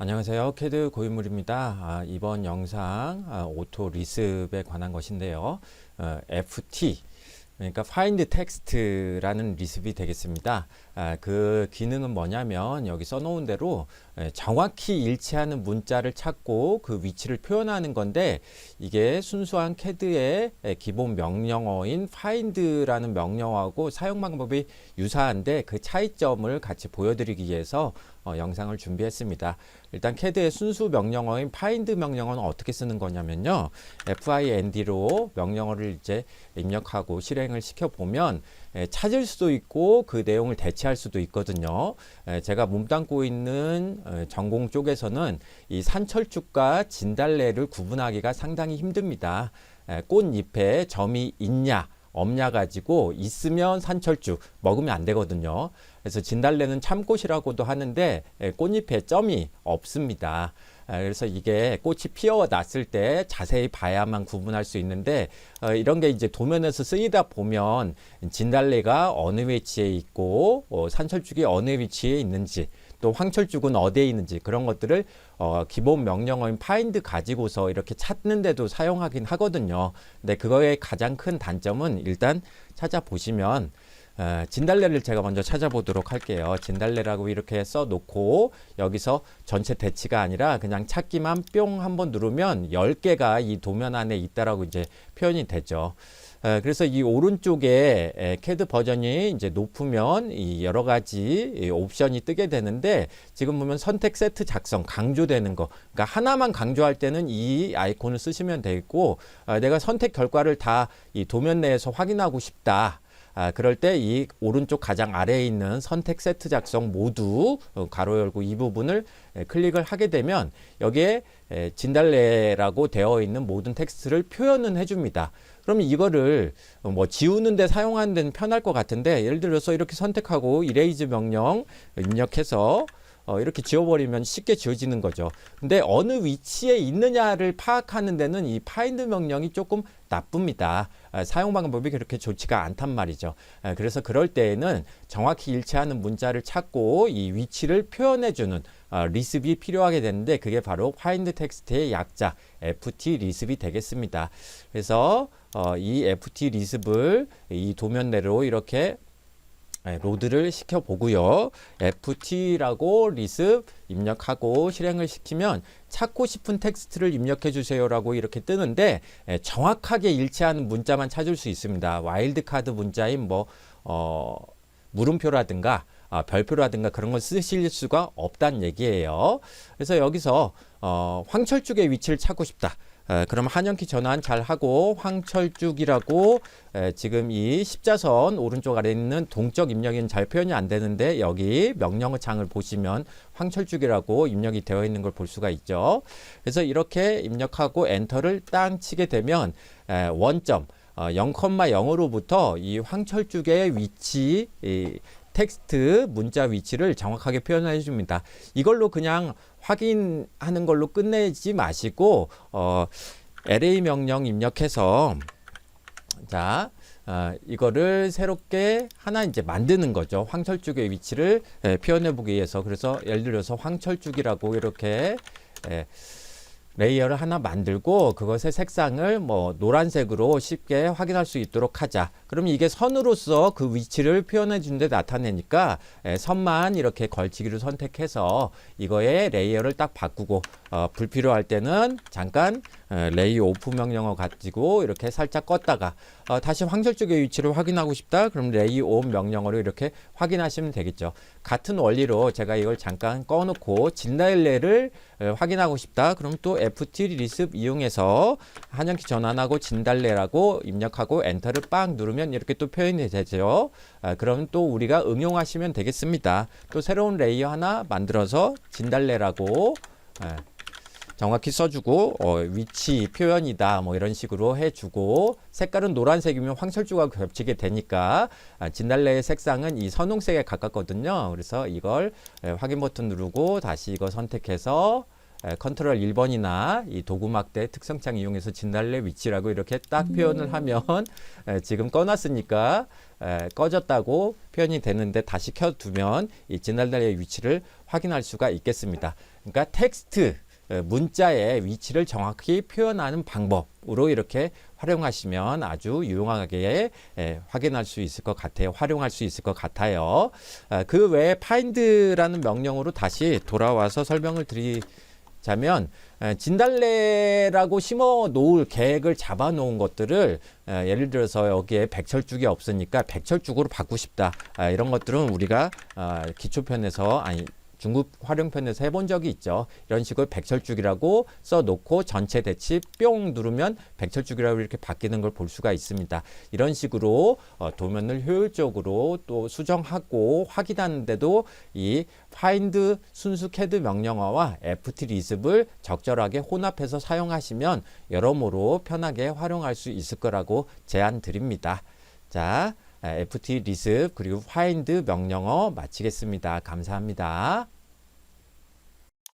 안녕하세요. 캐드 고인물입니다. 아, 이번 영상 아, 오토 리습에 관한 것인데요. 어, FT 그러니까 find text라는 리습이 되겠습니다. 아, 그 기능은 뭐냐면 여기 써놓은 대로 에, 정확히 일치하는 문자를 찾고 그 위치를 표현하는 건데 이게 순수한 CAD의 에, 기본 명령어인 find라는 명령어하고 사용 방법이 유사한데 그 차이점을 같이 보여드리기 위해서 어, 영상을 준비했습니다. 일단 CAD의 순수 명령어인 find 명령어는 어떻게 쓰는 거냐면요. find로 명령어를 이제 입력하고 실행을 시켜 보면 에, 찾을 수도 있고 그 내용을 대체할 수도 있거든요. 에, 제가 몸담고 있는 어, 전공 쪽에서는 이 산철쭉과 진달래를 구분하기가 상당히 힘듭니다. 에, 꽃잎에 점이 있냐 없냐 가지고 있으면 산철쭉 먹으면 안 되거든요. 그래서 진달래는 참꽃이라고도 하는데 에, 꽃잎에 점이 없습니다. 아, 그래서 이게 꽃이 피어 났을 때 자세히 봐야만 구분할 수 있는데 어, 이런 게 이제 도면에서 쓰이다 보면 진달래가 어느 위치에 있고 어, 산철쭉이 어느 위치에 있는지 또 황철쭉은 어디에 있는지 그런 것들을 어, 기본 명령어인 find 가지고서 이렇게 찾는데도 사용하긴 하거든요. 근데 그거의 가장 큰 단점은 일단 찾아보시면 어, 진달래를 제가 먼저 찾아보도록 할게요. 진달래라고 이렇게 써놓고 여기서 전체 대치가 아니라 그냥 찾기만 뿅 한번 누르면 10개가 이 도면 안에 있다라고 이제 표현이 되죠. 에, 그래서 이 오른쪽에 에, CAD 버전이 이제 높으면 이 여러 가지 이 옵션이 뜨게 되는데 지금 보면 선택 세트 작성 강조되는 거 그러니까 하나만 강조할 때는 이 아이콘을 쓰시면 되겠고 아, 내가 선택 결과를 다 이 도면 내에서 확인하고 싶다. 아, 그럴 때 이 오른쪽 가장 아래에 있는 선택 세트 작성 모두 어, 가로 열고 이 부분을 에, 클릭을 하게 되면 여기에 에, 진달래라고 되어 있는 모든 텍스트를 표현은 해줍니다. 그럼 이거를 어, 뭐 지우는데 사용하는 데는 편할 것 같은데 예를 들어서 이렇게 선택하고 이레이즈 명령 입력해서 어, 이렇게 지워버리면 쉽게 지워지는 거죠. 근데 어느 위치에 있느냐를 파악하는 데는 이 find 명령이 조금 나쁩니다. 아, 사용 방법이 그렇게 좋지가 않단 말이죠. 아, 그래서 그럴 때에는 정확히 일치하는 문자를 찾고 이 위치를 표현해주는 아, 리습이 필요하게 되는데 그게 바로 find text의 약자 FT 리습이 되겠습니다. 그래서 어, 이 FT 리습을 이 도면 내로 이렇게 네, 로드를 시켜 보고요. FT라고 리습 입력하고 실행을 시키면 찾고 싶은 텍스트를 입력해 주세요라고 이렇게 뜨는데 에, 정확하게 일치하는 문자만 찾을 수 있습니다. 와일드 카드 문자인 뭐 어, 물음표라든가 아, 별표라든가 그런 걸 쓰실 수가 없다는 얘기예요. 그래서 여기서 어, 황철쭉의 위치를 찾고 싶다. 에, 그럼 한영키 전환 잘 하고 황철쭉이라고 에, 지금 이 십자선 오른쪽 아래에 있는 동적 입력은 잘 표현이 안 되는데 여기 명령어 창을 보시면 황철쭉이라고 입력이 되어 있는 걸 볼 수가 있죠. 그래서 이렇게 입력하고 엔터를 땅 치게 되면 에, 원점 어, 0,0으로부터 이 황철쭉의 위치 이 텍스트 문자 위치를 정확하게 표현해 줍니다. 이걸로 그냥 확인하는 걸로 끝내지 마시고 어, LA 명령 입력해서 자 어, 이거를 새롭게 하나 이제 만드는 거죠. 황철쭉의 위치를 에, 표현해 보기 위해서 그래서 예를 들어서 황철쭉이라고 이렇게 에, 레이어를 하나 만들고 그것의 색상을 뭐 노란색으로 쉽게 확인할 수 있도록 하자. 그러면 이게 선으로서 그 위치를 표현해 주는데 나타내니까 에, 선만 이렇게 걸치기를 선택해서 이거의 레이어를 딱 바꾸고 어, 불필요할 때는 잠깐 에, 레이 오프 명령어 가지고 이렇게 살짝 껐다가 어, 다시 황철쪽의 위치를 확인하고 싶다. 그럼 레이 온 명령어로 이렇게 확인하시면 되겠죠. 같은 원리로 제가 이걸 잠깐 꺼놓고 진달래를 에, 확인하고 싶다. 그럼 또 FT 리습 이용해서 한영키 전환하고 진달래라고 입력하고 엔터를 빡 누르면 이렇게 또 표현이 되죠. 아, 그럼 또 우리가 응용하시면 되겠습니다. 또 새로운 레이어 하나 만들어서 진달래라고 아, 정확히 써주고 어, 위치 표현이다 뭐 이런 식으로 해주고 색깔은 노란색이면 황철주가 겹치게 되니까 아, 진달래의 색상은 이 선홍색에 가깝거든요. 그래서 이걸 에, 확인 버튼 누르고 다시 이거 선택해서 에, 컨트롤 1번이나 이 도구막대 특성창 이용해서 진달래 위치라고 이렇게 딱 표현을 하면 에, 지금 꺼놨으니까 에, 꺼졌다고 표현이 되는데 다시 켜두면 이 진달래의 위치를 확인할 수가 있겠습니다. 그러니까 텍스트 어, 문자의 위치를 정확히 표현하는 방법으로 이렇게 활용하시면 아주 유용하게 예, 확인할 수 있을 것 같아요. 활용할 수 있을 것 같아요. 아, 그 외에 find라는 명령으로 다시 돌아와서 설명을 드리 자면 에, 진달래라고 심어 놓을 계획을 잡아 놓은 것들을 에, 예를 들어서 여기에 백철죽이 없으니까 백철죽으로 바꾸고 싶다. 아, 이런 것들은 우리가 아, 기초편에서 아니 중국 활용편에서 해본 적이 있죠. 이런 식으로 백철죽이라고 써놓고 전체 대치 뿅 누르면 백철죽이라고 이렇게 바뀌는 걸 볼 수가 있습니다. 이런 식으로 어, 도면을 효율적으로 또 수정하고 확인하는데도 이 find 순수 캐드 명령어와 ft 리습을 적절하게 혼합해서 사용하시면 여러모로 편하게 활용할 수 있을 거라고 제안 드립니다. 자, ft 리습 그리고 find 명령어 마치겠습니다. 감사합니다.